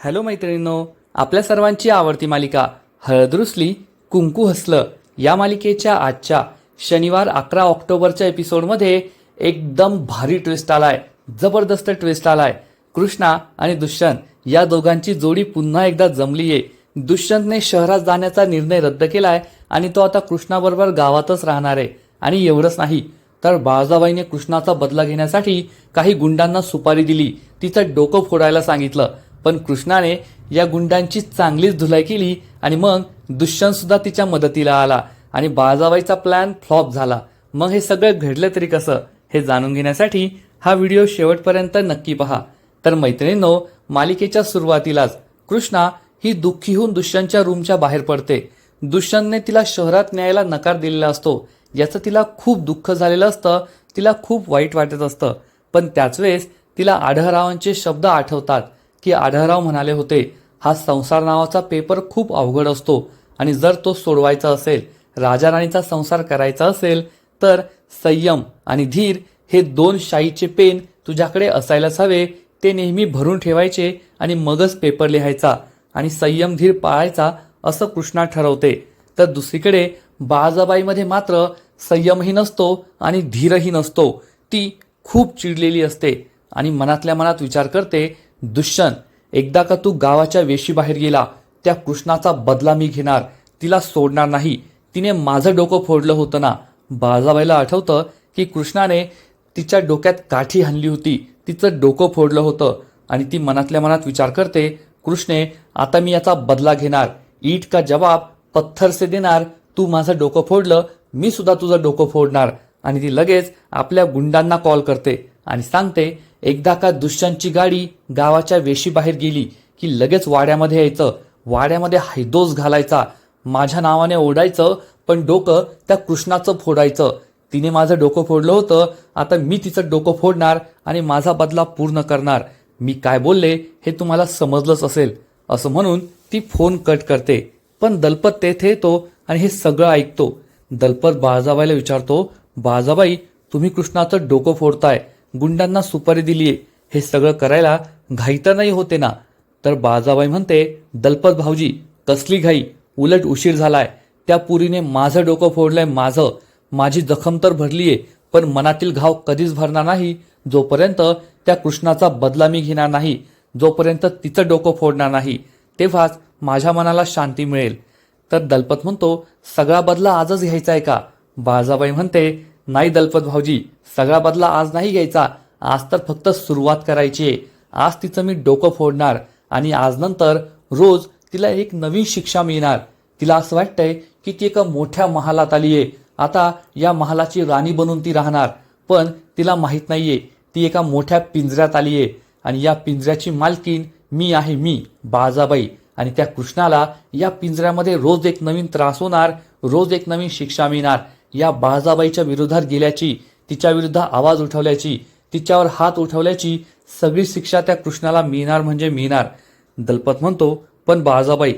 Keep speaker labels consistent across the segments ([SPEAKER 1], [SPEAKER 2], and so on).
[SPEAKER 1] Hello मैत्रिणींनो आपल्या सर्वांची आवडती मालिका हळदरुसली कुंकू हसलं या मालिकेच्या आजच्या शनिवार अकरा ऑक्टोबरच्या एपिसोडमध्ये एकदम भारी ट्विस्ट आलाय जबरदस्त ट्विस्ट आलाय. कृष्णा आणि दुष्यंत या दोघांची जोडी पुन्हा एकदा जमली आहे दुष्यंतने शहरात जाण्याचा निर्णय रद्द केलाय आणि तो आता कृष्णाबरोबर गावातच राहणार. आहे आणि एवढंच नाही तर बाळजाबाईने कृष्णाचा बदला घेण्यासाठी काही गुंडांना सुपारी दिली. तिचं डोकं फोडायला सांगितलं. पण कृष्णाने या गुंडांची चांगलीच धुलाई केली आणि मग दुष्यंत सुद्धा तिच्या मदतीला आला आणि बाळजाबाईचा प्लॅन फ्लॉप झाला. मग हे सगळं घडलं तरी कसं हे जाणून घेण्यासाठी हा व्हिडिओ शेवटपर्यंत नक्की पहा. तर मैत्रिणींनो मालिकेच्या सुरुवातीलाच कृष्णा ही दुःखी होऊन दुष्यंतच्या रूमच्या बाहेर पडते. दुष्यंतने तिला शहरात न्यायला नकार दिलेला असतो. याचं तिला खूप दुःख झालेलं असतं तिला खूप वाईट वाटत असतं. पण त्याच वेळेस तिला आढळरावांचे शब्द आठवतात. की आढळराव म्हणाले होते हा संसार नावाचा पेपर खूप अवघड असतो आणि जर तो सोडवायचा असेल राजाराणीचा संसार करायचा असेल तर संयम आणि धीर हे दोन शाईचे पेन तुझ्याकडे असायलाच हवे. ते नेहमी भरून ठेवायचे आणि मगच पेपर लिहायचा आणि संयम धीर पाळायचा असं कृष्णा ठरवते. तर दुसरीकडे बाळजाबाईमध्ये मात्र संयमही नसतो आणि धीरही नसतो. ती खूप चिडलेली असते आणि मनातल्या मनात विचार करते दुष्यंत एकदा का तू गावाच्या वेशीबाहेर गेला त्या कृष्णाचा बदला मी घेणार तिला सोडणार नाही. तिने माझं डोकं फोडलं होतं ना. बाळजाबाईला आठवतं की कृष्णाने तिच्या डोक्यात काठी हाणली होती. तिचं डोकं फोडलं होतं आणि ती मनातल्या मनात विचार करते कृष्णे आता मी याचा बदला घेणार. ईट का जवाब? पत्थर से देणार. तू माझं डोकं फोडलं मी सुद्धा तुझं डोकं फोडणार. आणि ती लगेच आपल्या गुंडांना कॉल करते आणि सांगते एकदा का दुष्यांची गाडी गावाच्या वेशीबाहेर गेली की लगेच वाड्यामध्ये यायचं. वाड्यामध्ये हैदोस घालायचा. माझ्या नावाने ओढायचं पण डोकं त्या कृष्णाचं फोडायचं. तिने माझं डोकं फोडलं होतं. आता मी तिचं डोकं फोडणार आणि माझा बदला पूर्ण करणार. मी काय बोलले हे तुम्हाला समजलंच असेल. असं म्हणून ती फोन कट करते. पण दलपत तेथे येतो आणि हे सगळं ऐकतो. दलपत बाळजाबाईला विचारतो बाळजाबाई तुम्ही कृष्णाचं डोकं फोडताय. गुंडांना सुपारी दिलीये. हे सगळं करायला घाई तर नाही होते ना. तर बाळजाबाई म्हणते दलपत भाऊजी कसली घाई? उलट उशीर झालाय. त्या पुरीने माझं डोकं फोडलंय माझं. माझी जखम तर भरलीये पण मनातील घाव कधीच भरणार नाही. जोपर्यंत त्या कृष्णाचा बदला मी घेणार नाही जोपर्यंत तिचं डोकं फोडणार नाही तेव्हाच माझ्या मनाला शांती मिळेल. तर दलपत म्हणतो सगळा बदला आजच घ्यायचा आहे का? बाळजाबाई म्हणते नाही दलपत भाऊजी सगळा बदला आज नाही घ्यायचा. आज तर फक्त सुरुवात करायची आहे. आज तिचं मी डोकं फोडणार आणि आज नंतर रोज तिला एक नवीन शिक्षा मिळणार. तिला असं वाटतंय की ती एका मोठ्या महालात आली आहे. आता या महालाची राणी बनून ती राहणार पण तिला माहीत नाहीये. ती एका मोठ्या पिंजऱ्यात आली आहे आणि या पिंजऱ्याची मालकीन मी आहे मी बाजाबाई आणि त्या कृष्णाला या पिंजऱ्यामध्ये रोज एक नवीन त्रास होणार रोज एक नवीन शिक्षा मिळणार. या बाळजाबाईच्या विरोधात गेल्याची तिच्या विरुद्ध आवाज उठवल्याची तिच्यावर हात उठवल्याची सगळी शिक्षा त्या कृष्णाला मिळणार म्हणजे मिळणार. दलपत म्हणतो पण बाळजाबाई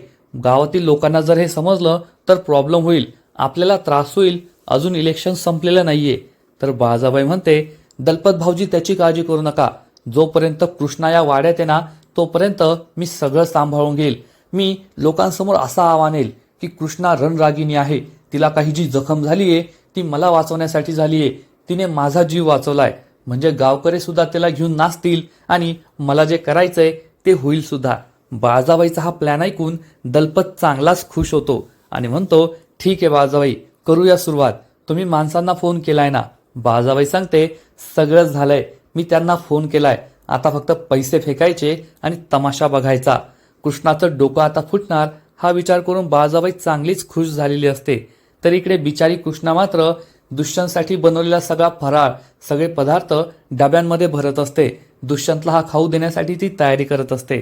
[SPEAKER 1] गावातील लोकांना जर हे समजलं तर प्रॉब्लेम होईल. आपल्याला त्रास होईल. अजून इलेक्शन संपलेलं नाहीये. तर बाळजाबाई म्हणते दलपत भाऊजी त्याची काळजी करू नका. जोपर्यंत कृष्णा या वाड्यात आहे ना तोपर्यंत मी सगळं सांभाळून घेईल. मी लोकांसमोर असा आव्हान की कृष्णा रणरागिनी आहे. तिला काही जी जखम झाली आहे ती मला वाचवण्यासाठी झाली आहे तिने माझा जीव वाचवलाय. म्हणजे गावकरे सुद्धा त्याला घेऊन नाचतील आणि मला जे करायचंय ते होईल सुद्धा. बाळजाबाईचा हा प्लॅन ऐकून दलपत चांगलाच खुश होतो आणि म्हणतो ठीक आहे बाळजाबाई करूया सुरुवात. तुम्ही माणसांना फोन केलाय ना? बाळजाबाई सांगते सगळंच झालंय. मी त्यांना फोन केलाय. आता फक्त पैसे फेकायचे आणि तमाशा बघायचा. कृष्णाचं डोकं आता फुटणार हा विचार करून बाळजाबाई चांगलीच खुश झालेली असते. तर इकडे बिचारी कृष्णा मात्र दुष्यंतसाठी बनवलेला सगळा फराळ सगळे पदार्थ डब्यांमध्ये भरत असते. दुष्यंतला हा खाऊ देण्यासाठी ती तयारी करत असते.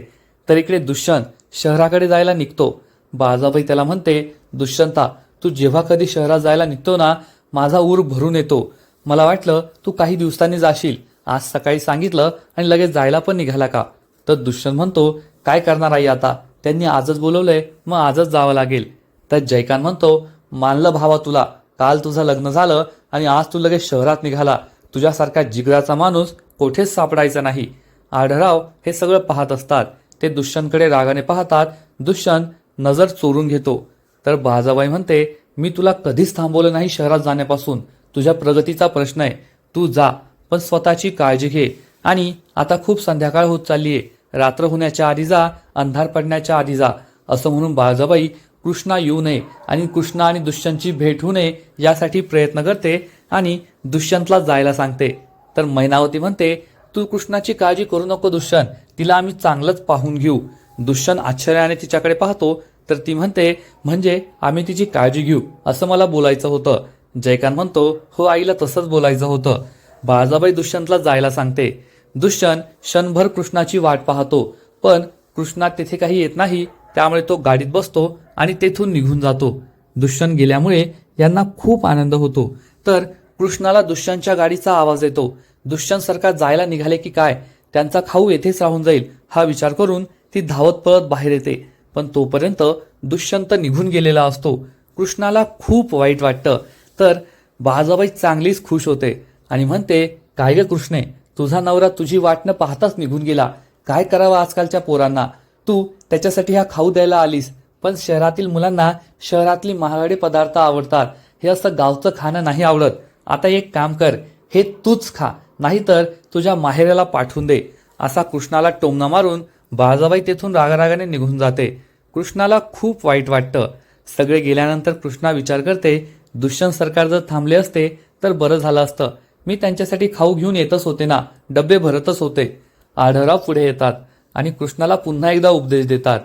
[SPEAKER 1] तर इकडे दुष्यंत शहराकडे जायला निघतो. बाळजाबाई त्याला म्हणते दुष्यंता तू जेव्हा कधी शहरात जायला निघतो ना माझा ऊर भरून येतो. मला वाटलं तू काही दिवसांनी जाशील. आज सकाळी सांगितलं आणि लगेच जायला पण निघाला का? तर दुष्यंत म्हणतो काय करणार आई आता? त्यांनी आजच बोलवलंय मग आजच जावं लागेल. तर जयकांत म्हणतो मानलं भावा तुला. काल तुझं लग्न झालं आणि आज तू लगेच शहरात निघाला. तुझ्यासारखा जिगराचा माणूस कोठेच सापडायचा नाही. आढराव हे सगळं पाहत असतात. ते दुष्यंतकडे रागाने पाहतात. दुष्यंत नजर चोरून घेतो. तर बाजाबाई म्हणते मी तुला कधीच थांबवलं नाही शहरात जाण्यापासून. तुझ्या प्रगतीचा प्रश्न आहे. तू जा पण स्वतःची काळजी घे. आणि आता खूप संध्याकाळ होत चालली आहे रात्र होण्याच्या आधी जा अंधार पडण्याच्या आधी जा. असं म्हणून बाळजाबाई कृष्णा येऊ नये आणि कृष्णा आणि दुष्यंतची भेट होऊ नये यासाठी प्रयत्न करते आणि दुष्यंतला जायला सांगते. तर मैनावती म्हणते तू कृष्णाची काळजी करू नको दुष्यंत तिला आम्ही चांगलंच पाहून घेऊ. दुष्यंत आश्चर्याने तिच्याकडे पाहतो तर ती म्हणते म्हणजे आम्ही तिची काळजी घेऊ. असं मला बोलायचं होतं. जयकांत म्हणतो हो आईला तसंच बोलायचं होतं. बाळजाबाई दुष्यंतला जायला सांगते दुष्यंत क्षणभर कृष्णाची वाट पाहतो पण कृष्णा तेथे काही येत नाही त्यामुळे तो गाडीत बसतो आणि तेथून निघून जातो. दुष्यंत गेल्यामुळे यांना खूप आनंद होतो. तर कृष्णाला दुष्यंतच्या गाडीचा आवाज येतो. दुष्यंत सरकार जायला निघाले की काय? त्यांचा खाऊ येथेच राहून जाईल हा विचार करून ती धावत पळत बाहेर येते. पण तोपर्यंत दुष्यंत निघून गेलेला असतो. कृष्णाला खूप वाईट वाटतं. तर बाजाबाई चांगलीच खुश होते आणि म्हणते काय ग कृष्णे तुझा नवरा तुझी वाटणं पाहताच निघून गेला. काय करावं आजकालच्या पोरांना? तू त्याच्यासाठी हा खाऊ द्यायला आलीस. पण शहरातील मुलांना शहरातली महागडे पदार्थ आवडतात. हे असं गावचं खाणं नाही आवडत. आता एक काम कर. हे तूच खा. नाहीतर तुझ्या माहेराला पाठवून दे. असा कृष्णाला टोमना मारून बाळजाबाई तेथून रागारागाने निघून जाते. कृष्णाला खूप वाईट वाटतं. सगळे गेल्यानंतर कृष्णा विचार करते दुष्यंत सरकार जर थांबले असते तर बरं झालं असतं. मी त्यांच्यासाठी खाऊ घेऊन येतच होते ना. डबे भरतच होते. आढळराव पुढे येतात. आणि कृष्णाला पुन्हा एकदा उपदेश देतात.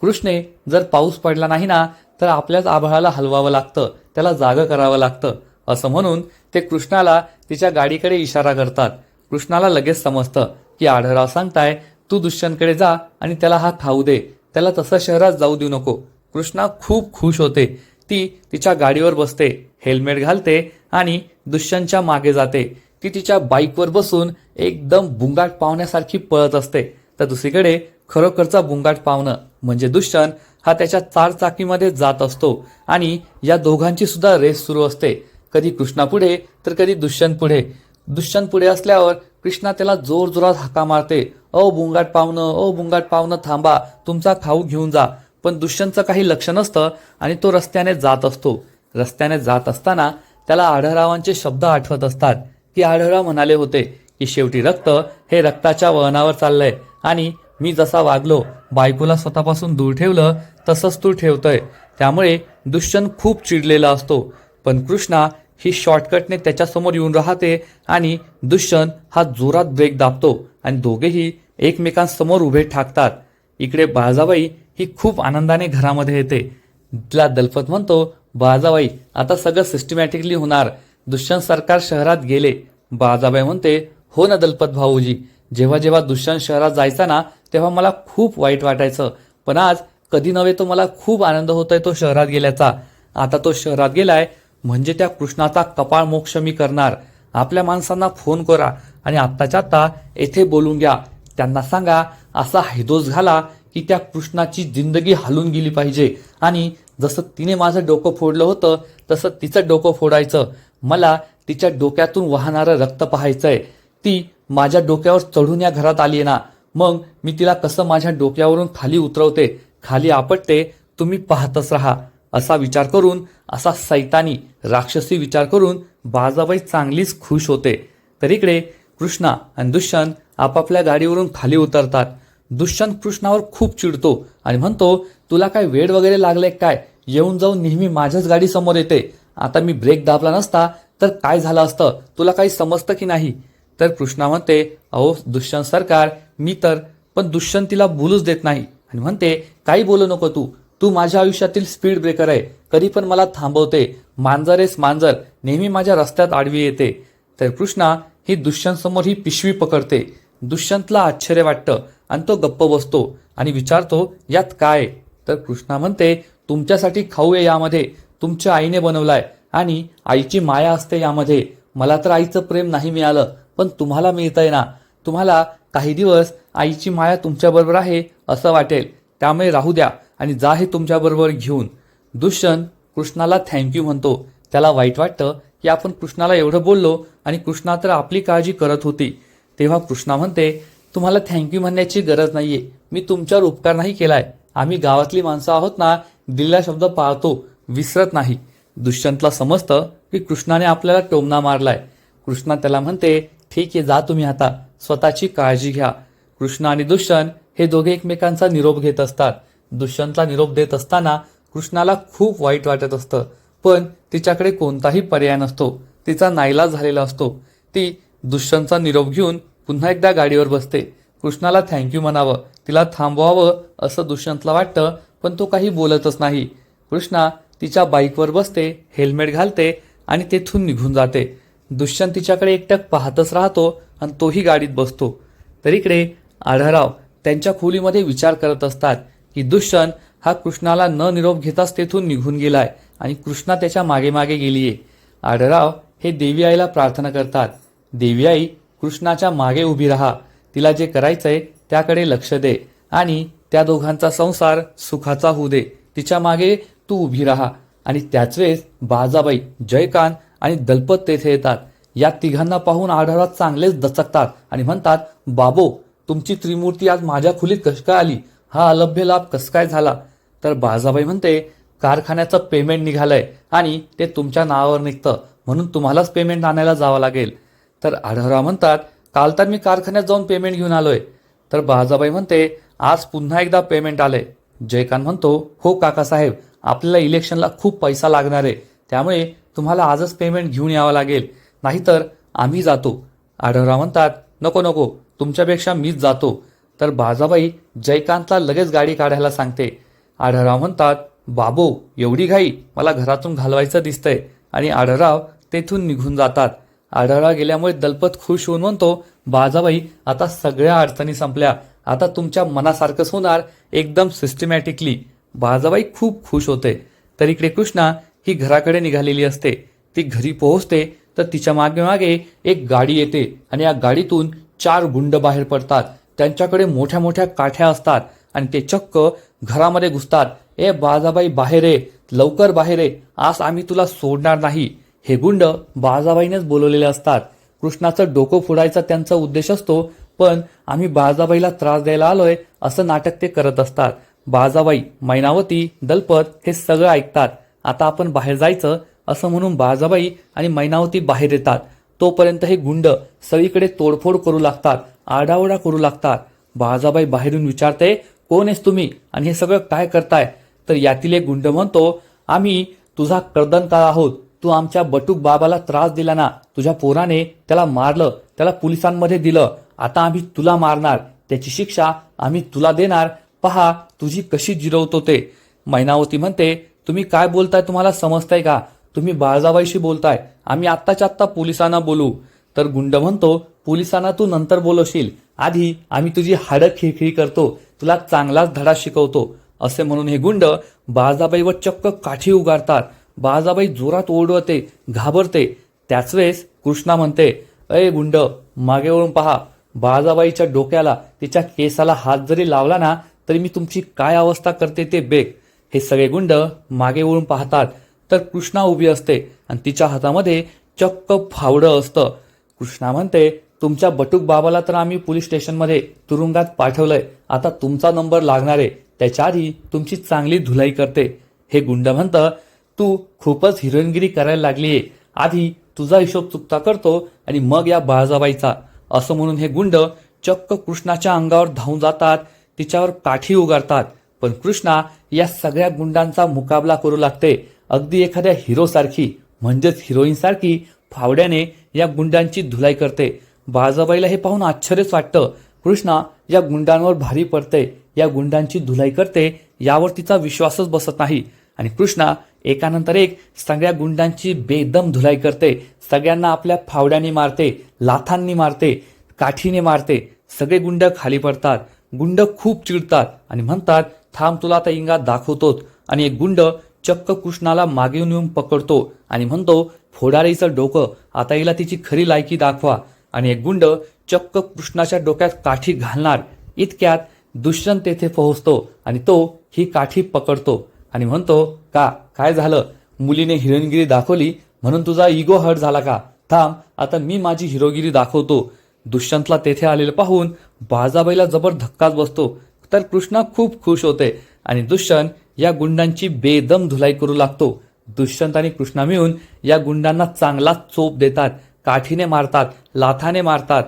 [SPEAKER 1] कृष्णे जर पाऊस पडला नाही ना तर आपल्याच आभाळाला हलवावं लागतं. त्याला जागं करावं लागतं. असं म्हणून ते कृष्णाला तिच्या गाडीकडे इशारा करतात. कृष्णाला लगेच समजतं की आढळराव सांगताय तू दुष्यंतकडे जा आणि त्याला हा खाऊ दे. त्याला तसं शहरात जाऊ देऊ नको. कृष्णा खूप खुश होते. ती तिच्या गाडीवर बसते हेल्मेट घालते आणि दुष्यंतच्या मागे जाते. ती तिच्या बाईकवर बसून एकदम बुंगाट पावण्यासारखी पळत असते. तर दुसरीकडे खरोखरचा बुंगाट पावणं म्हणजे दुष्यंत हा त्याच्या चार चाकीमध्ये जात असतो आणि या दोघांची सुद्धा रेस सुरू असते. कधी कृष्णा पुढे तर कधी दुष्यंत पुढे. दुष्यंत पुढे असल्यावर कृष्णा त्याला जोर जोरात हाका मारते. ओ बुंगाट पावणं ओ बुंगाट पावणं थांबा तुमचा खाऊ घेऊन जा. पण दुष्यंतचं काही लक्ष नसतं आणि तो रस्त्याने जात असतो. रस्त्याने जात असताना त्याला आढळरावांचे शब्द आठवत असतात. की आढळराव म्हणाले होते की शेवटी रक्त हे रक्ताच्या वळणावर चाललंय. आणि मी जसा वागलो बायकोला स्वतःपासून दूर ठेवलं तसंच तू ठेवतोय. त्यामुळे दुष्यंत खूप चिडलेला असतो. पण कृष्णा ही शॉर्टकटने त्याच्यासमोर येऊन राहते आणि दुष्यंत हा जोरात ब्रेक दाबतो आणि दोघेही एकमेकांसमोर उभे ठाकतात. इकडे बाळजाबाई ही खूप आनंदाने घरामध्ये येते. तिला दलपत म्हणतो बाळजाबाई आता सगळं सिस्टमॅटिकली होणार. दुष्यंत सरकार शहरात गेले. बाळजाबाई म्हणते हो ना दलपत भाऊजी जेव्हा जेव्हा दुष्यंत शहरात जायचा ना तेव्हा मला खूप वाईट वाटायचं. पण आज कधी नव्हे तो मला खूप आनंद होतोय तो शहरात गेल्याचा. आता तो शहरात गेलाय म्हणजे त्या कृष्णाचा कपाळ मोक्ष मी करणार. आपल्या माणसांना फोन करा आणि आत्ताच्या आत्ता येथे बोलून घ्या. त्यांना सांगा असा हैदोस घाला की त्या कृष्णाची जिंदगी हलून गेली पाहिजे. आणि जसं तिने माझं डोकं फोडलं होतं तसं तिचं डोकं फोडायचं. मला तिच्या डोक्यातून वाहणारं रक्त पाहायचंय. ती माझ्या डोक्यावर चढून या घरात आली ना मग मी तिला कसं माझ्या डोक्यावरून खाली उतरवते खाली आपटते तुम्ही पाहतच राहा असा विचार करून असा सैतानी राक्षसी विचार करून बाजाबाई चांगलीच खुश होते. तर इकडे कृष्णा आणि दुष्यंत आपापल्या गाडीवरून खाली उतरतात. दुष्यंत कृष्णावर खूप चिडतो आणि म्हणतो तुला काय वेळ वगैरे लागले काय? येऊन जाऊन नेहमी माझ्याच गाडी समोर येते. आता मी ब्रेक दाबला नसता तर काय झालं असतं? तुला काही समजतं की नाही? तर कृष्णा म्हणते अहो दुष्यंत सरकार मी तर पण दुष्यंत तिला देत नाही. आणि म्हणते काही बोलू नको तू. तू माझ्या आयुष्यातील स्पीड ब्रेकर आहे. कधी पण मला थांबवते. मांजरेस मांजर. नेहमी माझ्या रस्त्यात आडवी येते. तर कृष्णा ही दुष्यंत समोर ही पिशवी पकडते. दुष्यंतला आश्चर्य वाटतं आणि तो गप्प बसतो आणि विचारतो यात काय? तर कृष्णा म्हणते तुमच्यासाठी खाऊ आहे यामध्ये. तुमच्या आईने बनवलाय आणि आईची माया असते यामध्ये. मला तर आईचं प्रेम नाही मिळालं. पण तुम्हाला मिळतं आहे ना. तुम्हाला काही दिवस आईची माया तुमच्याबरोबर आहे असं वाटेल. त्यामुळे राहू द्या आणि जा हे तुमच्याबरोबर घेऊन. दुष्यंत कृष्णाला थँक्यू म्हणतो. त्याला वाईट वाटतं की आपण कृष्णाला एवढं बोललो आणि कृष्णा तर आपली काळजी करत होती. तेव्हा कृष्णा म्हणते तुम्हाला थँक्यू म्हणण्याची गरज नाही आहे मी तुमच्यावर उपकार नाही केलाय. आम्ही गावातली माणसं आहोत ना दिलेला शब्द पाळतो विसरत नाही. दुष्यंतला समजतं की कृष्णाने आपल्याला टोमना मारलाय. कृष्णा त्याला म्हणते ठीक आहे जा तुम्ही आता स्वतःची काळजी घ्या. कृष्ण आणि दुष्यंत हे दोघे एकमेकांचा निरोप घेत असतात. दुष्यंतला निरोप देत असताना कृष्णाला खूप वाईट वाटत असतं. पण तिच्याकडे कोणताही पर्याय नसतो. तिचा नाईलाज झालेला असतो. ती दुष्यंतचा निरोप घेऊन पुन्हा एकदा गाडीवर बसते. कृष्णाला थँक्यू म्हणावं. तिला थांबवावं असं दुष्यंतला वाटतं पण तो काही बोलतच नाही. कृष्णा तिच्या बाईकवर बसते हेल्मेट घालते आणि तेथून निघून जाते. दुष्यंत तिच्याकडे एकटक पाहतच राहतो आणि तोही गाडीत बसतो. तर इकडे आढळराव त्यांच्या खोलीमध्ये विचार करत असतात की दुष्यंत हा कृष्णाला न निरोप घेताच तेथून निघून गेलाय आणि कृष्णा त्याच्यामागे मागे गेलीये. आढळराव हे देवी आईला प्रार्थना करतात. देवी आई कृष्णाच्या मागे उभी राहा. तिला जे करायचंय त्याकडे लक्ष दे आणि त्या दोघांचा संसार सुखाचा होऊ दे. तिच्यामागे तू उभी राहा. आणि त्याच वेळेस बाजाबाई जयकांत आणि दलपत तेथे येतात. या तिघांना पाहून आढळात चांगलेच दचकतात आणि म्हणतात बाबो तुमची त्रिमूर्ती आज माझ्या खुलीत कश काय आली? हा अलभ्य लाभ कस काय झाला? तर बाळजाबाई म्हणते कारखान्याचं पेमेंट निघालंय आणि ते तुमच्या नावावर निघतं. म्हणून तुम्हालाच पेमेंट आणायला जावं लागेल. तर आढळराव म्हणतात काल तर मी कारखान्यात जाऊन पेमेंट घेऊन आलोय. तर बाळजाबाई म्हणते आज पुन्हा एकदा पेमेंट आलंय. जयकांत म्हणतो हो काकासाहेब आपल्याला इलेक्शनला खूप पैसा लागणार आहे. त्यामुळे तुम्हाला आजच पेमेंट घेऊन यावं लागेल. नाहीतर आम्ही जातो. आढळराव म्हणतात नको नको तुमच्यापेक्षा मीच जातो. तर बाजाबाई जयकांतला लगेच गाडी काढायला सांगते. आढळराव म्हणतात बाबो एवढी घाई मला घरातून घालवायचं दिसतंय. आणि आढळराव तेथून निघून जातात. आढळराव गेल्यामुळे दलपत खुश होऊन म्हणतो बाजाबाई आता सगळ्या अडचणी संपल्या. आता तुमच्या मनासारखंच होणार एकदम सिस्टमॅटिकली बाजाबाई खूप खुश होते. तर इकडे कृष्णा ही घराकडे निघालेली असते. ती घरी पोहोचते तर तिच्यामागे मागे एक गाडी येते आणि या गाडीतून चार गुंड बाहेर पडतात. त्यांच्याकडे मोठ्या मोठ्या काठ्या असतात आणि ते चक्क घरामध्ये घुसतात. ए बाजाबाई बाहेर ये लवकर बाहेर ये. आज आम्ही तुला सोडणार नाही. हे गुंड बाजाबाईनेच बोलवलेले असतात. कृष्णाचं डोकं फोडायचा त्यांचा उद्देश असतो पण आम्ही बाजाबाईला त्रास द्यायला आलोय असं नाटक ते करत असतात. बाजाबाई मैनावती दलपत हे सगळं ऐकतात. आता आपण बाहेर जायचं असं म्हणून बाजाबाई आणि मैनावती बाहेर येतात. तोपर्यंत हे गुंड सगळीकडे तोडफोड करू लागतात आडाओडा करू लागतात. बाजाबाई बाहेरून विचारते कोण आहेस तुम्ही? आणि हे सगळं काय करताय? तर यातील एक गुंड म्हणतो आम्ही तुझा कर्दनकार आहोत. तू आमच्या बटूक बाबाला त्रास दिला ना. तुझ्या पोराने त्याला मारलं त्याला पोलिसांमध्ये दिलं. आता आम्ही तुला मारणार. त्याची शिक्षा आम्ही तुला देणार. पहा तुझी कशी जिरवतो ते. मैनावती म्हणते तुम्ही काय बोलताय तुम्हाला समजताय का? तुम्ही बाळजाबाईशी बोलताय. आम्ही आत्ताच्या आत्ता पोलिसांना बोलू. तर गुंड म्हणतो पोलिसांना तू नंतर बोलवशील. आधी आम्ही तुझी हाडं खिळखिळी करतो. तुला चांगलाच धडा शिकवतो. असे म्हणून हे गुंड बाळजाबाईवर चक्क काठी उगारतात. बाळजाबाई जोरात ओढवते घाबरते. त्याच वेळेस कृष्णा म्हणते अय गुंड मागे वळून पहा. बाळजाबाईच्या डोक्याला तिच्या केसाला हात जरी लावला ना तरी मी तुमची काय अवस्था करते ते बेक. हे सगळे गुंड मागे वळून पाहतात तर कृष्णा उभी असते आणि तिच्या हातामध्ये चक्क फावडं असतं. कृष्णा म्हणते तुमच्या बटूक बाबाला तर आम्ही पोलीस स्टेशनमध्ये तुरुंगात पाठवलंय. आता तुमचा नंबर लागणार आहे. त्याच्या आधी तुमची चांगली धुलाई करते. हे गुंड म्हणतं तू खूपच हिरोईनगिरी करायला लागलीये. आधी तुझा हिशोब चुकता करतो आणि मग या बाळजाबाईचा असं म्हणून हे गुंड चक्क कृष्णाच्या अंगावर धावून जातात तिच्यावर काठी उगारतात. पण कृष्णा या सगळ्या गुंडांचा मुकाबला करू लागते. अगदी एखाद्या हिरोसारखी म्हणजेच हिरोईन सारखी फावड्याने या गुंडांची धुलाई करते. बाजाबाईला हे पाहून आश्चर्यच वाटतं. कृष्णा या गुंडांवर भारी पडते. या गुंडांची धुलाई करते यावर तिचा विश्वासच बसत नाही. आणि कृष्णा एकानंतर एक सगळ्या गुंडांची बेदम धुलाई करते. सगळ्यांना आपल्या फावड्याने मारते लाथांनी मारते काठीने मारते. सगळे गुंड खाली पडतात. गुंड खूप चिडतात आणि म्हणतात थांब तुला आता इंगा दाखवतोच. आणि एक गुंड चक्क कृष्णाला मागे येऊन पकडतो आणि म्हणतो फोडारीचं डोकं आता हिला तिची खरी लायकी दाखवा. आणि एक गुंड चक्क कृष्णाच्या डोक्यात काठी घालणार. इतक्यात दुष्यंत तेथे पोहोचतो आणि तो ही काठी पकडतो. आणि म्हणतो का काय झालं? मुलीने हिरोईनगिरी दाखवली म्हणून तुझा इगो हर्ट झाला का? थांब आता मी माझी हिरोगिरी दाखवतो. दुष्यंतला तेथे आलेलं पाहून बाळजाबाईला जबर धक्काच बसतो. तर कृष्णा खूप खुश होते आणि दुष्यंत या गुंडांची बेदम धुलाई करू लागतो. दुष्यंत आणि कृष्णा मिळून या गुंडांना चांगला चोप देतात काठीने मारतात लाथाने मारतात.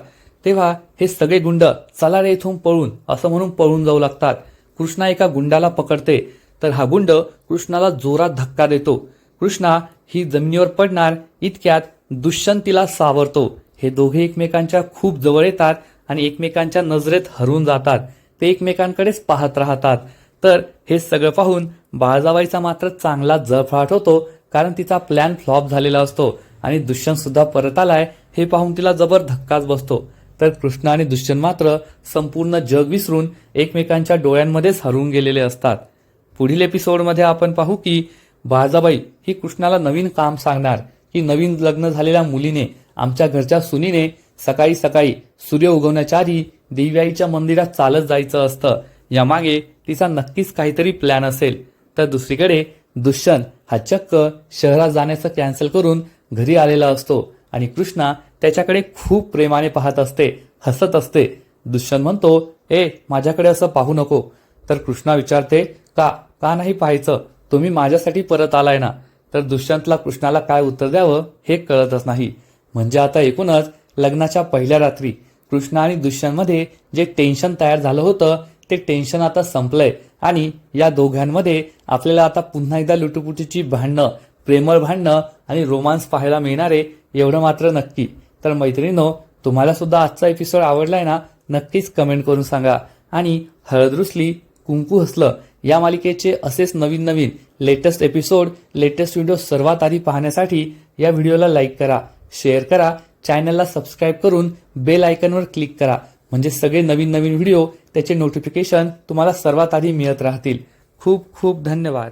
[SPEAKER 1] तेव्हा हे सगळे गुंड चला रे इथून पळून असं म्हणून पळून जाऊ लागतात. कृष्णा एका गुंडाला पकडते. तर हा गुंड कृष्णाला जोरात धक्का देतो. कृष्णा ही जमिनीवर पडणार इतक्यात दुष्यंत तिला सावरतो. हे दोघे एकमेकांच्या खूप जवळ येतात आणि एकमेकांच्या नजरेत हरून जातात. ते एकमेकांकडेच पाहत राहतात. तर हे सगळं पाहून बाळजाबाईचा मात्र चांगला जळफळाट होतो कारण तिचा प्लॅन फ्लॉप झालेला असतो आणि दुष्यंत सुद्धा परत आलाय हे पाहून तिला जबर धक्काच बसतो. तर कृष्ण आणि दुष्यंत मात्र संपूर्ण जग विसरून एकमेकांच्या डोळ्यांमध्येच हरवून गेलेले असतात. पुढील एपिसोडमध्ये आपण पाहू की बाळजाबाई ही कृष्णाला नवीन काम सांगणार की नवीन लग्न झालेल्या मुलीने आमच्या घरच्या सुनीने सकाळी सकाळी सूर्य उगवण्याच्या आधी दिव्याईच्या मंदिरात चालत जायचं असतं. यामागे तिचा नक्कीच काहीतरी प्लॅन असेल. तर दुसरीकडे दुष्यंत हा चक्क शहरात जाण्याचं कॅन्सल करून घरी आलेला असतो आणि कृष्णा त्याच्याकडे खूप प्रेमाने पाहत असते हसत असते. दुष्यंत म्हणतो ए माझ्याकडे असं पाहू नको. तर कृष्णा विचारते का का नाही पाहायचं? तुम्ही माझ्यासाठी परत आलाय ना? तर दुष्यंतला कृष्णाला काय उत्तर द्यावं हे कळतच नाही. म्हणजे आता एकूणच लग्नाच्या पहिल्या रात्री कृष्ण आणि दुष्यंतमध्ये जे टेन्शन तयार झालं होतं ते टेन्शन आता संपलंय. आणि या दोघांमध्ये आपल्याला आता पुन्हा एकदा लुटुपुटीची भांडणं प्रेमळ भांडणं आणि रोमांस पाहायला मिळणार आहे एवढं मात्र नक्की. तर मैत्रिणीनो तुम्हाला सुद्धा आजचा एपिसोड आवडलाय ना नक्कीच कमेंट करून सांगा. आणि हळद रुसली कुंकू हसलं या मालिकेचे असेच नवीन नवीन लेटेस्ट एपिसोड लेटेस्ट व्हिडिओ सर्वात आधी पाहण्यासाठी या व्हिडिओला लाईक करा शेअर करा चॅनलला सबस्क्राईब करून बेल आयकनवर क्लिक करा. म्हणजे सगळे नवीन नवीन व्हिडिओ त्याचे नोटिफिकेशन तुम्हाला सर्वात आधी मिळत राहतील. खूप खूप धन्यवाद.